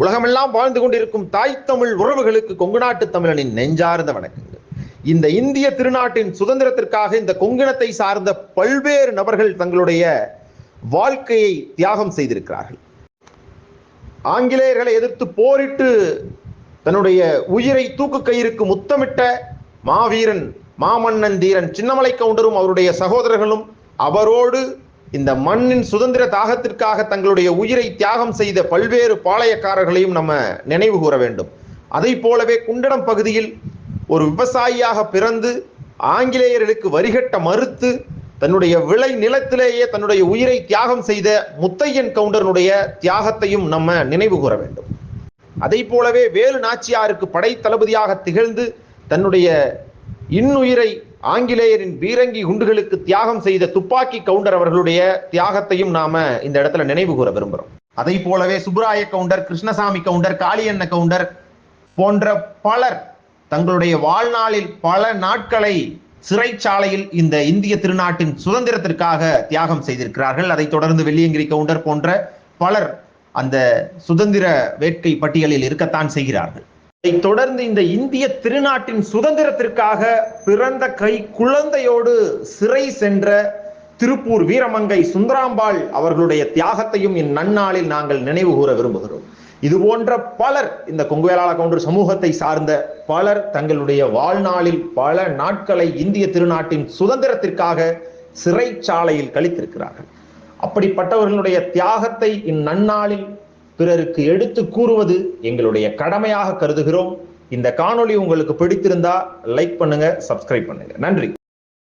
உலகமெல்லாம் வாழ்ந்து கொண்டிருக்கும் தாய் தமிழ் உறவுகளுக்கு கொங்கு நாட்டு தமிழனின் நெஞ்சார்ந்த வணக்கங்கள். இந்த இந்திய திருநாட்டின் சுதந்திரத்திற்காக இந்த கொங்கிணத்தை சார்ந்த பல்வேறு நபர்கள் தங்களுடைய வாழ்க்கையை தியாகம் செய்திருக்கிறார்கள். ஆங்கிலேயர்களை எதிர்த்து போரிட்டு தன்னுடைய உயிரை தூக்கு கயிறுக்கு முத்தமிட்ட மாவீரன் மாமன்னன் தீரன் சின்னமலை கவுண்டரும் அவருடைய சகோதரர்களும் அவரோடு இந்த மண்ணின் சுதந்திர தாகத்திற்காக தங்களுடைய உயிரை தியாகம் செய்த பல்வேறு பாளையக்காரர்களையும் நம்ம நினைவு கூற வேண்டும். அதை போலவே குண்டடம் பகுதியில் ஒரு விவசாயியாக பிறந்து ஆங்கிலேயர்களுக்கு வரிகட்ட மறுத்து தன்னுடைய விளை நிலத்திலேயே தன்னுடைய உயிரை தியாகம் செய்த முத்தையன் கவுண்டனுடைய தியாகத்தையும் நம்ம நினைவு கூற வேண்டும். அதை போலவே வேலு நாச்சியாருக்கு படை தளபதியாக திகழ்ந்து தன்னுடைய இன்னுயிரை ஆங்கிலேயரின் பீரங்கி குண்டுகளுக்கு தியாகம் செய்த துப்பாக்கி கவுண்டர் அவர்களுடைய தியாகத்தையும் நாம இந்த இடத்துல நினைவு கூற விரும்புகிறோம் அதை போலவே சுப்ராய கவுண்டர் கிருஷ்ணசாமி கவுண்டர் காளியண்ண கவுண்டர் போன்ற பலர் தங்களுடைய வாழ்நாளில் பல நாட்களை சிறைச்சாலையில் இந்த இந்திய திருநாட்டின் சுதந்திரத்திற்காக தியாகம் செய்திருக்கிறார்கள். அதைத் தொடர்ந்து வெள்ளியங்கிரி கவுண்டர் போன்ற பலர் அந்த சுதந்திர வேட்கை பட்டியலில் இருக்கத்தான் செய்கிறார்கள். அதை தொடர்ந்து இந்த இந்திய திருநாட்டின் சுதந்திரத்திற்காக பிறந்த கை குழந்தையோடு சிறை சென்ற திருப்பூர் வீரமங்கை சுந்தராம்பாள் அவர்களுடைய தியாகத்தையும் இந்நன்னாளில் நாங்கள் நினைவு கூற விரும்புகிறோம். இது போன்ற பலர் இந்த கொங்குவேளாள கவுண்டர் சமூகத்தை சார்ந்த பலர் தங்களுடைய வாழ்நாளில் பல நாட்களை இந்திய திருநாட்டின் சுதந்திரத்திற்காக சிறைச்சாலையில் கழித்திருக்கிறார்கள். அப்படிப்பட்டவர்களுடைய தியாகத்தை இந்நன்னாளில் பிறருக்கு எடுத்து கூறுவது எங்களுடைய கடமையாக கருதுகிறோம். இந்த காணொளி உங்களுக்கு பிடித்திருந்தா லைக் பண்ணுங்க சப்ஸ்கிரைப் பண்ணுங்க. நன்றி.